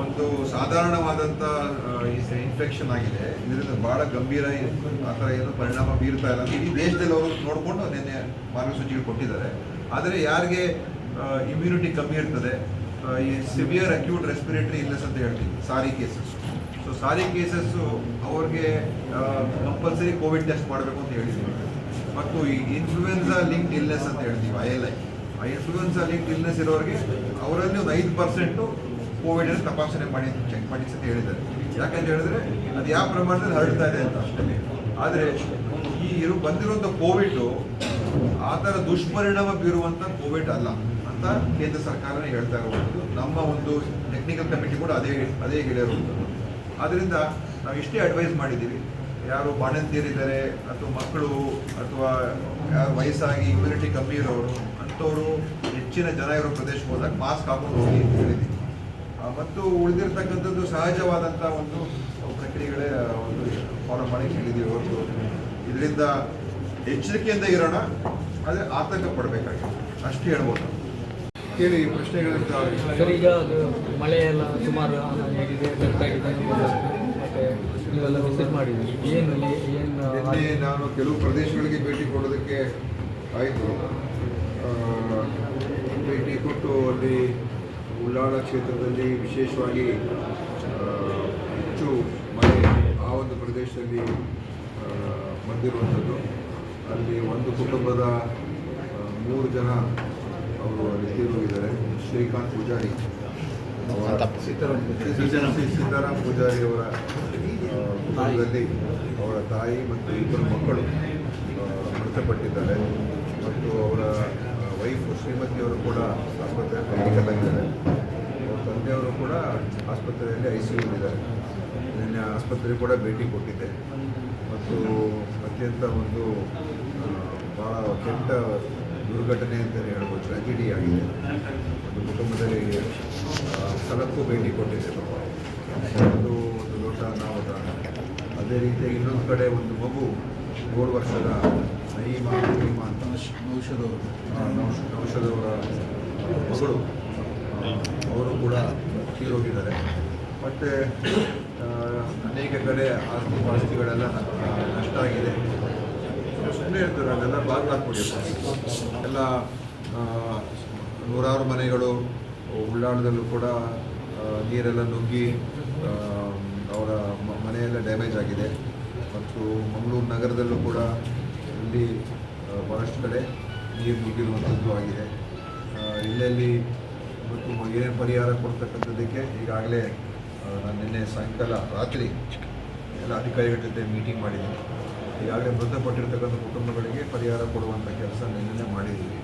ಒಂದು ಸಾಧಾರಣವಾದಂಥ ಇನ್ಫೆಕ್ಷನ್ ಆಗಿದೆ. ಇದರಿಂದ ಬಹಳ ಗಂಭೀರ ಆ ಥರ ಏನು ಪರಿಣಾಮ ಬೀರ್ತಾ ಇಲ್ಲ ಇಡೀ ದೇಶದಲ್ಲಿ ಅವರು ನೋಡಿಕೊಂಡು ನಿನ್ನೆ ಮಾರ್ಗಸೂಚಿಗಳು ಕೊಟ್ಟಿದ್ದಾರೆ. ಆದರೆ ಯಾರಿಗೆ ಇಮ್ಯುನಿಟಿ ಕಮ್ಮಿ ಇರ್ತದೆ? ಈ ಸಿವಿಯರ್ ಅಕ್ಯೂಟ್ ರೆಸ್ಪಿರೇಟರಿ ಇಲ್ನೆಸ್ ಅಂತ ಹೇಳ್ತೀವಿ SARI cases. So SARI cases ಅವ್ರಿಗೆ ಕಂಪಲ್ಸರಿ ಕೋವಿಡ್ ಟೆಸ್ಟ್ ಮಾಡಬೇಕು ಅಂತ ಹೇಳ್ತೀವಿ ಮತ್ತು ಈ ಇನ್ಫ್ಲೂಯೆನ್ಸಾ ಲಿಂಕ್ ಇಲ್ನೆಸ್ ಅಂತ ಹೇಳ್ತೀವಿ ಐ ಎಲ್ ಐ ಆ ಇನ್ಫ್ಲೂಯೆನ್ಸಾ ಲಿಂಕ್ ಇಲ್ನೆಸ್ ಇರೋರಿಗೆ ಅವರಲ್ಲಿ ಒಂದು ಐದು ಪರ್ಸೆಂಟು ಕೋವಿಡ್ ಅನ್ನು ತಪಾಸಣೆ ಮಾಡಿ ಚೆಕ್ ಮಾಡಿಸಿ ಅಂತ ಹೇಳಿದ್ದಾರೆ. ಯಾಕಂತ ಹೇಳಿದ್ರೆ, ಅದು ಯಾವ ಪ್ರಮಾಣದಲ್ಲಿ ಹರಡ್ತಾ ಇದೆ ಅಂತ ಅಷ್ಟೇ. ಆದರೆ, ಈ ಇರು, ಬಂದಿರುವಂಥ ಕೋವಿಡ್ ಆ ಥರ ದುಷ್ಪರಿಣಾಮ ಬೀರುವಂಥ ಕೋವಿಡ್ ಅಲ್ಲ ಅಂತ ಕೇಂದ್ರ ಸರ್ಕಾರನೇ ಹೇಳ್ತಾ ಇರುವಂಥದ್ದು. ನಮ್ಮ ಒಂದು ಟೆಕ್ನಿಕಲ್ ಕಮಿಟಿ ಕೂಡ ಅದೇ ಅದೇ ಹೇಳಿರುವಂಥದ್ದು. ಆದ್ದರಿಂದ ನಾವು ಇಷ್ಟೇ ಅಡ್ವೈಸ್ ಮಾಡಿದ್ದೀವಿ. ಯಾರು ಬಾಣಂತಿಯರಿದ್ದಾರೆ ಅಥವಾ ಮಕ್ಕಳು ಅಥವಾ ಯಾರು ವಯಸ್ಸಾಗಿ ಇಮ್ಯುನಿಟಿ ಕಮ್ಮಿ ಇರೋರು ಅಂಥವರು ಹೆಚ್ಚಿನ ಜನ ಇರೋ ಪ್ರದೇಶ ಹೋದಾಗ ಮಾಸ್ಕ್ ಹಾಕೊಂಡು ಹೋಗಿ ಅಂತ ಹೇಳಿದ್ದೀವಿ. ಮತ್ತು ಉಳಿದಿರ್ತಕ್ಕಂಥದ್ದು ಸಹಜವಾದಂಥ ಒಂದು ಪ್ರಕ್ರಿಯೆಗಳೇ ಒಂದು ಫಾಲೋ ಮಾಡಿ ಹೇಳಿದ್ದೀವಿ ಹೊರತು. ಇದರಿಂದ ಎಚ್ಚರಿಕೆಯಿಂದ ಇರೋಣ ಆದರೆ ಆತಂಕ ಪಡಬೇಕಾಗಿದೆ ಅಷ್ಟು ಹೇಳ್ಬೋದು. ಕೇಳಿ ಪ್ರಶ್ನೆಗಳಿರ್ತಾವೆ ಸರ್ ಈಗ ಅದು ಮಳೆ ಎಲ್ಲ ಸುಮಾರು ಮತ್ತೆ ನೀವೆಲ್ಲ ವಿಸಿಟ್ ಏನು ಏನು ನಿನ್ನೆ ನಾನು ಕೆಲವು ಪ್ರದೇಶಗಳಿಗೆ ಭೇಟಿ ಕೊಡೋದಕ್ಕೆ ಆಯಿತು. ಭೇಟಿ ಕೊಟ್ಟು ಅಲ್ಲಿ ಉಳ್ಳಾಳ ಕ್ಷೇತ್ರದಲ್ಲಿ ವಿಶೇಷವಾಗಿ ಹೆಚ್ಚು ಮಳೆ ಆ ಒಂದು ಪ್ರದೇಶದಲ್ಲಿ ಬಂದಿರುವಂಥದ್ದು. ಅಲ್ಲಿ ಒಂದು ಕುಟುಂಬದ ಮೂರು ಜನ ಅವರು ಅಲ್ಲಿ ತೀರೋಗಿದ್ದಾರೆ ಶ್ರೀಕಾಂತ್ ಪೂಜಾರಿ. ಸೀತಾರಾಮ್ ಪೂಜಾರಿ ಆ, ಕುಟುಂಬದಲ್ಲಿ ಅವರ ತಾಯಿ ಮತ್ತು ಇಬ್ಬರು ಮಕ್ಕಳು ಮೃತಪಟ್ಟಿದ್ದಾರೆ. ಮತ್ತು ಅವರ ವೈಫ್ ಶ್ರೀಮತಿಯವರು ಕೂಡ ಆಸ್ಪತ್ರೆ ಮೆಡಿಕಲ್ ಆಗಿದ್ದಾರೆ ಅವರ ತಂದೆಯವರು ಕೂಡ ಆಸ್ಪತ್ರೆಯಲ್ಲಿ ಐ ಸಿ ಇದ್ದಾರೆ ನಿನ್ನೆ ಆಸ್ಪತ್ರೆಗೆ ಕೂಡ ಭೇಟಿ ಕೊಟ್ಟಿದ್ದೆ. ಮತ್ತು ಅತ್ಯಂತ ಒಂದು ಭಾಳ ಕೆಟ್ಟ ದುರ್ಘಟನೆ ಅಂತಲೇ ಹೇಳ್ಬೋದು ಟ್ರಾಜಿಡಿ ಆಗಿದೆ. ಒಂದು ಕುಟುಂಬದಲ್ಲಿ ಸ್ಥಳಕ್ಕೂ ಭೇಟಿ ಕೊಟ್ಟಿದೆ ಅದು ಒಂದು ದೊಡ್ಡ ಅನಾಹುತ. ಅದೇ ರೀತಿಯಾಗಿ ಇನ್ನೊಂದು ಕಡೆ ಒಂದು ಮಗು ಏಳು ವರ್ಷದ ನಯೀಮಾ ನಯೀಮಾ ಅಂತ. ನೌಷಧವರು ನೌಷಧವರ ಮಗಳು. ಅವರು ಕೂಡ ತೀರೋಗಿದ್ದಾರೆ. ಮತ್ತು ಅನೇಕ ಕಡೆ ಆಸ್ತಿ ಪಾಸ್ತಿಗಳೆಲ್ಲ ನಷ್ಟ ಆಗಿದೆ. ಸುಮ್ಮನೆ ಇರ್ತಾರೆ ಅದೆಲ್ಲ ಬಾಗಿಲು ಹಾಕ್ಬಿಟ್ಟಿರ್ತಾರೆ ಎಲ್ಲ ನೂರಾರು ಮನೆಗಳು ಉಳ್ಳಾಣದಲ್ಲೂ ಕೂಡ ನೀರೆಲ್ಲ ನುಗ್ಗಿ ಅವರ ಮನೆಯೆಲ್ಲ ಡ್ಯಾಮೇಜ್ ಆಗಿದೆ. ಮತ್ತು ಮಂಗಳೂರು ನಗರದಲ್ಲೂ ಕೂಡ ಇಲ್ಲಿ ಬಹಳಷ್ಟು ಕಡೆ ನೀರು ನುಗ್ಗಿರುವಂಥದ್ದು ಆಗಿದೆ. ಇಲ್ಲೆಲ್ಲಿ ಮತ್ತು ಏನೇನು ಪರಿಹಾರ ಕೊಡ್ತಕ್ಕಂಥದ್ದಕ್ಕೆ ಈಗಾಗಲೇ ನಾನು ನಿನ್ನೆ ಸಾಯಂಕಾಲ ರಾತ್ರಿ ಎಲ್ಲ ಅಧಿಕಾರಿಗಳ ಜೊತೆ ಮೀಟಿಂಗ್ ಮಾಡಿದ್ದೀನಿ. ಈಗಾಗಲೇ ಮೃತಪಟ್ಟಿರ್ತಕ್ಕಂಥ ಕುಟುಂಬಗಳಿಗೆ ಪರಿಹಾರ ಕೊಡುವಂಥ ಕೆಲಸ ನಿನ್ನೆ ಮಾಡಿದ್ದೀವಿ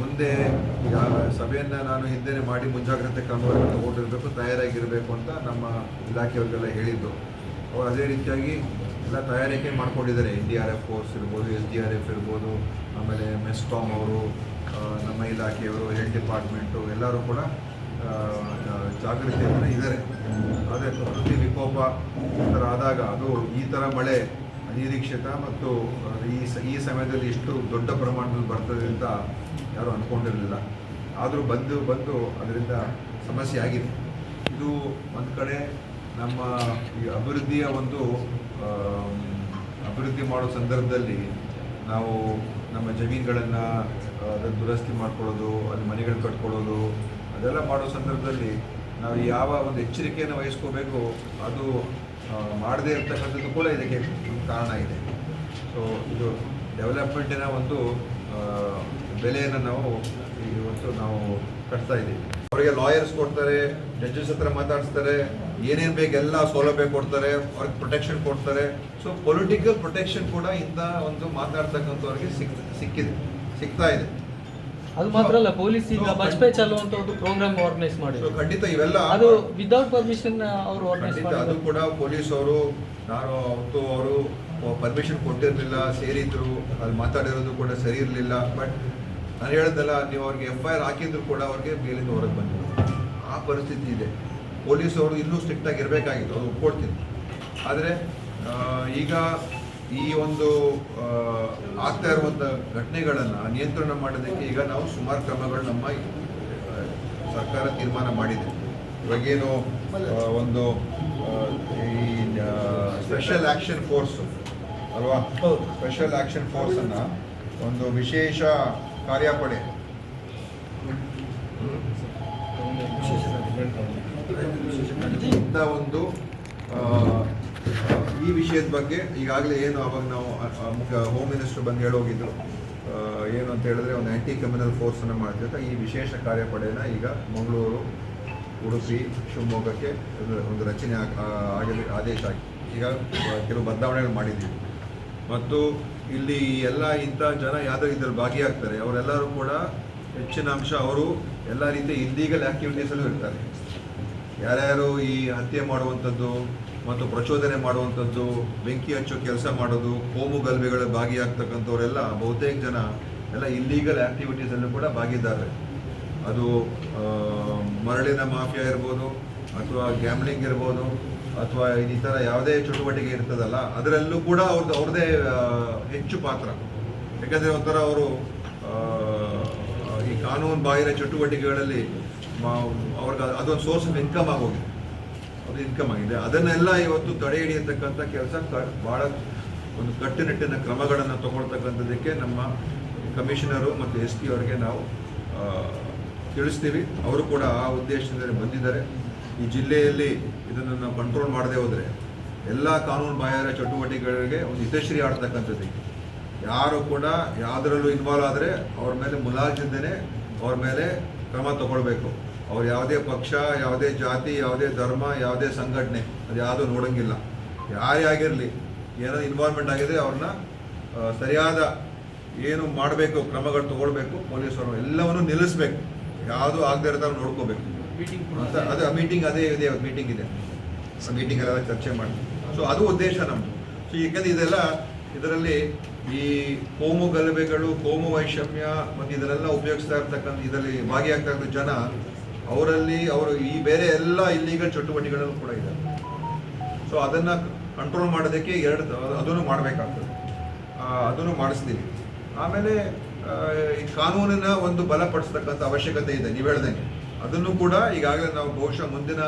ಮುಂದೆ ಈಗ ಸಭೆಯನ್ನು ನಾನು ಹಿಂದೆನೇ ಮಾಡಿ ಮುಂಜಾಗ್ರತೆ ಕ್ರಮಗಳನ್ನು ತಗೊಂಡಿರಬೇಕು ತಯಾರಾಗಿರಬೇಕು ಅಂತ ನಮ್ಮ ಇಲಾಖೆಯವರಿಗೆಲ್ಲ ಹೇಳಿದ್ದು. ಅವರು ಅದೇ ರೀತಿಯಾಗಿ ಎಲ್ಲ ತಯಾರಿಕೆ ಮಾಡ್ಕೊಂಡಿದ್ದಾರೆ. N D R F force ಇರ್ಬೋದು ಎಸ್ ಡಿ ಆರ್ ಎಫ್ ಇರ್ಬೋದು, ಆಮೇಲೆ ಮೆಸ್ಕಾಮ್ ಅವರು ನಮ್ಮ ಇಲಾಖೆಯವರು ಹೆಲ್ತ್ ಡಿಪಾರ್ಟ್ಮೆಂಟು ಎಲ್ಲರೂ ಕೂಡ ಜಾಗೃತಿಯಿಂದ ಇದ್ದಾರೆ ಆದರೆ ಪ್ರಕೃತಿ ವಿಕೋಪ ಈ ಥರ ಆದಾಗ ಅದು ಈ ಥರ ಮಳೆ, ಅನಿರೀಕ್ಷಿತ ಮತ್ತು ಈ ಸ, ಈ ಸಮಯದಲ್ಲಿ ಇಷ್ಟು ದೊಡ್ಡ ಪ್ರಮಾಣದಲ್ಲಿ ಬರ್ತದೆ ಅಂತ ಯಾರೂ ಅಂದ್ಕೊಂಡಿರಲಿಲ್ಲ ಆದರೂ ಬಂದು ಬಂದು ಅದರಿಂದ ಸಮಸ್ಯೆ ಆಗಿದೆ. ಇದು ಒಂದು ಕಡೆ ನಮ್ಮ ಈ ಅಭಿವೃದ್ಧಿಯ ಒಂದು ಅಭಿವೃದ್ಧಿ ಮಾಡೋ ಸಂದರ್ಭದಲ್ಲಿ ನಾವು ನಮ್ಮ ಜಮೀನುಗಳನ್ನು ಅದನ್ನು ದುರಸ್ತಿ ಮಾಡ್ಕೊಳ್ಳೋದು, ಅಲ್ಲಿ ಮನೆಗಳು ಕಟ್ಕೊಳ್ಳೋದು, ಅದೆಲ್ಲ ಮಾಡೋ ಸಂದರ್ಭದಲ್ಲಿ ನಾವು ಯಾವ ಒಂದು ಎಚ್ಚರಿಕೆಯನ್ನು ವಹಿಸ್ಕೋಬೇಕು ಅದು ಮಾಡದೇ ಇರತಕ್ಕಂಥದ್ದು ಕೂಡ ಇದಕ್ಕೆ ಕಾರಣ ಇದೆ. ಸೊ ಇದು ಡೆವಲಪ್ಮೆಂಟಿನ ಒಂದು ಬೆಲೆಯನ್ನು ನಾವು ಇವತ್ತು ನಾವು ಕಟ್ತಾ ಇದ್ದೀವಿ. ಅವರಿಗೆ ಲಾಯರ್ಸ್ ಕೊಡ್ತಾರೆ ಜಡ್ಜಸ್ ಹತ್ರ ಮಾತಾಡಿಸ್ತಾರೆ, ಏನೇನು ಬೇಕು ಎಲ್ಲ ಸೌಲಭ್ಯ ಕೊಡ್ತಾರೆ, ಅವ್ರಿಗೆ ಪ್ರೊಟೆಕ್ಷನ್ ಕೊಡ್ತಾರೆ. ಸೊ ಪೊಲಿಟಿಕಲ್ ಪ್ರೊಟೆಕ್ಷನ್ ಕೂಡ ಇಂಥ ಒಂದು ಮಾತಾಡ್ತಕ್ಕಂಥವ್ರಿಗೆ ಸಿಕ್, ಸಿಕ್ಕಿದೆ ಸಿಗ್ತಾ ಇದೆ. ಅದು ಮಾತ್ರ ಅಲ್ಲ ಪೊಲೀಸ್ ಈಗ ಬಜ್ಪೇ ಚಲುವಂತ ಚಾಲು ಅಂತ ಒಂದು ಪ್ರೋಗ್ರಾಮ್ ಆರ್ಗನೈಸ್ ಮಾಡಿದ್ರು. ಖಂಡಿತ ಇವೆಲ್ಲ ಅದು ವಿದೌಟ್ ಪರ್ಮಿಷನ್ ಅವರು ಆರ್ಗನೈಸ್ ಅದು ಕೂಡ ಪೊಲೀಸ್ ಅವರು ನಾನು ಅವತ್ತು ಅವರು ಪರ್ಮಿಷನ್ ಕೊಟ್ಟಿರಲಿಲ್ಲ ಸೇರಿದ್ರು ಅಲ್ಲಿ ಮಾತಾಡಿರೋದು ಕೂಡ ಸರಿ ಇರಲಿಲ್ಲ. ಬಟ್ ನಾನು ಹೇಳ್ದಲ್ಲ ನೀವು ಅವ್ರಿಗೆ ಎಫ್ ಐ ಆರ್ ಹಾಕಿದ್ರು ಕೂಡ ಅವ್ರಿಗೆ ಮೇಲಿಂದ ಹೊರಗೆ ಬಂದಿಲ್ಲ ಆ ಪರಿಸ್ಥಿತಿ ಇದೆ. ಪೊಲೀಸ್ ಅವರು ಇನ್ನೂ ಸ್ಟ್ರಿಕ್ಟ್ ಆಗಿ ಇರಬೇಕಾಗಿತ್ತು ಅದು ಒಪ್ಕೊಡ್ತೀನಿ ಆದರೆ ಈಗ ಈ ಒಂದು ಆಗ್ತಾ ಇರುವಂಥ ಘಟನೆಗಳನ್ನು ನಿಯಂತ್ರಣ ಮಾಡೋದಕ್ಕೆ ಈಗ ನಾವು ಸುಮಾರು ಕ್ರಮಗಳು ನಮ್ಮ ಸರ್ಕಾರ ತೀರ್ಮಾನ ಮಾಡಿದೆ. ಇವಾಗೇನು ಒಂದು ಈ ಸ್ಪೆಷಲ್ ಆಕ್ಷನ್ ಫೋರ್ಸ್ ಅಲ್ವಾ? ಸ್ಪೆಷಲ್ ಆಕ್ಷನ್ ಫೋರ್ಸ್ ಅನ್ನ ಒಂದು ವಿಶೇಷ ಕಾರ್ಯಪಡೆ. ಇಂಥ ಒಂದು ಈ ವಿಷಯದ ಬಗ್ಗೆ ಈಗಾಗಲೇ ಏನು ಅವಾಗ ನಾವು ಮುಖ್ಯ ಹೋಮ್ ಮಿನಿಸ್ಟರ್ ಬಂದು ಹೇಳೋಗಿದ್ರು. ಏನು ಅಂತ ಹೇಳಿದ್ರೆ ಒಂದು ಆ್ಯಂಟಿ ಕ್ರಿಮಿನಲ್ ಫೋರ್ಸನ್ನು ಮಾಡ್ತಿರ್ತ ಈ ವಿಶೇಷ ಕಾರ್ಯಪಡೆನ ಈಗ ಮಂಗಳೂರು, ಉಡುಪಿ, ಶಿವಮೊಗ್ಗಕ್ಕೆ ಒಂದು ರಚನೆ ಆಗ್- ಆಗಲಿ ಆದೇಶ ಆಗಿ ಈಗ ಕೆಲವು ಬದಲಾವಣೆಗಳು ಮಾಡಿದ್ದೀವಿ. ಮತ್ತು ಇಲ್ಲಿ ಎಲ್ಲ ಇಂಥ ಜನ ಯಾವ್ದು ಇದ್ರಲ್ಲಿ ಭಾಗಿಯಾಗ್ತಾರೆ. ಅವರೆಲ್ಲರೂ ಕೂಡ ಹೆಚ್ಚಿನ ಅಂಶ ಅವರು ಎಲ್ಲ ರೀತಿಯ ಇಲ್ಲೀಗಲ್ ಆ್ಯಕ್ಟಿವಿಟೀಸಲ್ಲೂ ಇರ್ತಾರೆ. ಯಾರ್ಯಾರು ಈ ಹತ್ಯೆ ಮಾಡುವಂಥದ್ದು ಮತ್ತು ಪ್ರಚೋದನೆ ಮಾಡುವಂಥದ್ದು, ಬೆಂಕಿ ಹಚ್ಚೋ ಕೆಲಸ ಮಾಡೋದು, ಕೋಮು ಗಲ್ಭೆಗಳ ಭಾಗಿಯಾಗ್ತಕ್ಕಂಥವರೆಲ್ಲ ಬಹುತೇಕ ಜನ ಎಲ್ಲ ಇಲ್ಲೀಗಲ್ ಆ್ಯಕ್ಟಿವಿಟೀಸಲ್ಲೂ ಕೂಡ ಭಾಗಿದ್ದಾರೆ. ಅದು ಮರಳಿನ ಮಾಫಿಯಾ ಇರ್ಬೋದು, ಅಥವಾ ಗ್ಯಾಮ್ಲಿಂಗ್ ಇರ್ಬೋದು, ಅಥವಾ ಈ ಥರ ಯಾವುದೇ ಚಟುವಟಿಕೆ ಇರ್ತದಲ್ಲ, ಅದರಲ್ಲೂ ಕೂಡ ಅವ್ರದ್ದು ಅವ್ರದ್ದೇ ಹೆಚ್ಚು ಪಾತ್ರ. ಯಾಕಂದರೆ ಒಂಥರ ಅವರು ಈ ಕಾನೂನು ಬಾಹಿರ ಚಟುವಟಿಕೆಗಳಲ್ಲಿ ಅವ್ರಿಗೆ ಅದೊಂದು ಸೋರ್ಸ್ ಆಫ್ ಇನ್ಕಮ್ ಆಗೋಗಿದೆ ಅದು ಇನ್ಕಮ್ ಆಗಿದೆ. ಅದನ್ನೆಲ್ಲ ಇವತ್ತು ತಡೆ ಹಿಡಿಯತಕ್ಕಂಥ ಕೆಲಸ ಬಹಳ ಒಂದು ಕಟ್ಟುನಿಟ್ಟಿನ ಕ್ರಮಗಳನ್ನು ತಗೊಳ್ತಕ್ಕಂಥದ್ದಕ್ಕೆ ನಮ್ಮ ಕಮಿಷನರು ಮತ್ತು ಎಸ್ ಪಿ ಅವರಿಗೆ ನಾವು ತಿಳಿಸ್ತೀವಿ. ಅವರು ಕೂಡ ಆ ಉದ್ದೇಶದಿಂದ ಬಂದಿದ್ದಾರೆ. ಈ ಜಿಲ್ಲೆಯಲ್ಲಿ ಇದನ್ನು ನಾವು ಕಂಟ್ರೋಲ್ ಮಾಡದೆ ಹೋದರೆ ಎಲ್ಲ ಕಾನೂನು ಬಾಹಿರ ಚಟುವಟಿಕೆಗಳಿಗೆ ಒಂದು ಹಿತಶ್ರೀ ಆಡ್ತಕ್ಕಂಥದ್ದಕ್ಕೆ ಯಾರು ಕೂಡ ಯಾವುದರಲ್ಲೂ ಇನ್ವಾಲ್ವ್ ಆದರೆ ಅವ್ರ ಮೇಲೆ ಮುಲಾಜಿಂದನೇ ಅವ್ರ ಮೇಲೆ ಕ್ರಮ ತಗೊಳ್ಬೇಕು. ಅವ್ರು ಯಾವುದೇ ಪಕ್ಷ ಯಾವುದೇ ಜಾತಿ ಯಾವುದೇ ಧರ್ಮ ಯಾವುದೇ ಸಂಘಟನೆ ಅದು ಯಾವುದೂ ನೋಡೋಂಗಿಲ್ಲ. ಯಾರೇ ಆಗಿರಲಿ ಏನೋ ಇನ್ವಾಲ್ವ್ಮೆಂಟ್ ಆಗಿದೆ ಅವ್ರನ್ನ ಸರಿಯಾದ ಏನು ಮಾಡಬೇಕು ಕ್ರಮಗಳು ತಗೊಳ್ಬೇಕು ಪೊಲೀಸರು ಎಲ್ಲವನ್ನು ನಿಲ್ಲಿಸ್ಬೇಕು. ಯಾವುದು ಆಗದೆ ಇರೋ ಥರ ನೋಡ್ಕೋಬೇಕು ಅಂತ ಅದೇ ಮೀಟಿಂಗ್ ಅದೇ ಇದೆ ಮೀಟಿಂಗ್ ಇದೆ. ಮೀಟಿಂಗ್ ಎಲ್ಲ ಚರ್ಚೆ ಮಾಡಿ ಸೊ ಅದು ಉದ್ದೇಶ ನಮ್ಮದು ಸೊ ಯಾಕಂದ್ರೆ ಇದೆಲ್ಲ ಇದರಲ್ಲಿ ಈ ಕೋಮು ಗಲಭೆಗಳು ಕೋಮು ವೈಷಮ್ಯ ಮತ್ತು ಇದನ್ನೆಲ್ಲ ಉಪಯೋಗಿಸ್ತಾ ಇರ್ತಕ್ಕಂಥ ಇದರಲ್ಲಿ ಭಾಗಿಯಾಗ್ತಾ ಇರೋ ಜನ ಅವರಲ್ಲಿ ಅವರು ಈ ಬೇರೆ ಎಲ್ಲ ಇಲ್ಲಿಗಳ ಚಟುವಟಿಕೆಗಳಲ್ಲೂ ಕೂಡ ಇದೆ ಸೊ ಅದನ್ನು ಕಂಟ್ರೋಲ್ ಮಾಡೋದಕ್ಕೆ ಎರಡು ಅದನ್ನು ಮಾಡಬೇಕಾಗ್ತದೆ. ಅದನ್ನು ಮಾಡಿಸ್ತೀವಿ. ಆಮೇಲೆ ಈ ಕಾನೂನಿನ ಒಂದು ಬಲಪಡಿಸ್ತಕ್ಕಂಥ ಅವಶ್ಯಕತೆ ಇದೆ ನೀವು ಹೇಳ್ದಂಗೆ. ಅದನ್ನು ಕೂಡ ಈಗಾಗಲೇ ನಾವು ಬಹುಶಃ ಮುಂದಿನ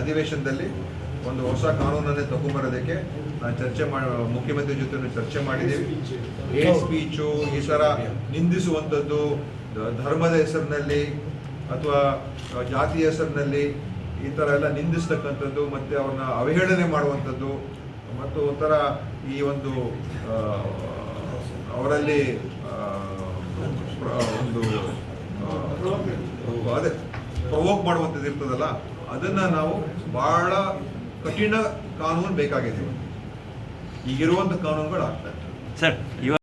ಅಧಿವೇಶನದಲ್ಲಿ ಒಂದು ಹೊಸ ಕಾನೂನನ್ನೇ ತಗೊಂಬರೋದಕ್ಕೆ ನಾನು ಚರ್ಚೆ ಮಾಡ ಮುಖ್ಯಮಂತ್ರಿ ಜೊತೆ ಚರ್ಚೆ ಮಾಡಿದ್ದೀವಿ. ಏ ಸ್ಪೀಚು ಈ ಥರ ನಿಂದಿಸುವಂಥದ್ದು ಧರ್ಮದ ಹೆಸರಿನಲ್ಲಿ ಅಥವಾ ಜಾತಿ ಹೆಸರಿನಲ್ಲಿ ಈ ಥರ ಎಲ್ಲ ನಿಂದಿಸ್ತಕ್ಕಂಥದ್ದು ಮತ್ತು ಅವ್ರನ್ನ ಅವಹೇಳನೆ ಮಾಡುವಂಥದ್ದು ಮತ್ತು ಒಂಥರ ಈ ಒಂದು ಅವರಲ್ಲಿ ಒಂದು ಅದೇ ಪ್ರವೋಕ್ ಮಾಡುವಂಥದ್ದು ಇರ್ತದಲ್ಲ, ಅದನ್ನು ನಾವು ಭಾಳ ಕಠಿಣ ಕಾನೂನು ಬೇಕಾಗಿದೆ. ಈಗಿರುವಂಥ ಕಾನೂನುಗಳು ಆಗ್ತಾ ಇದೆ ಸರ್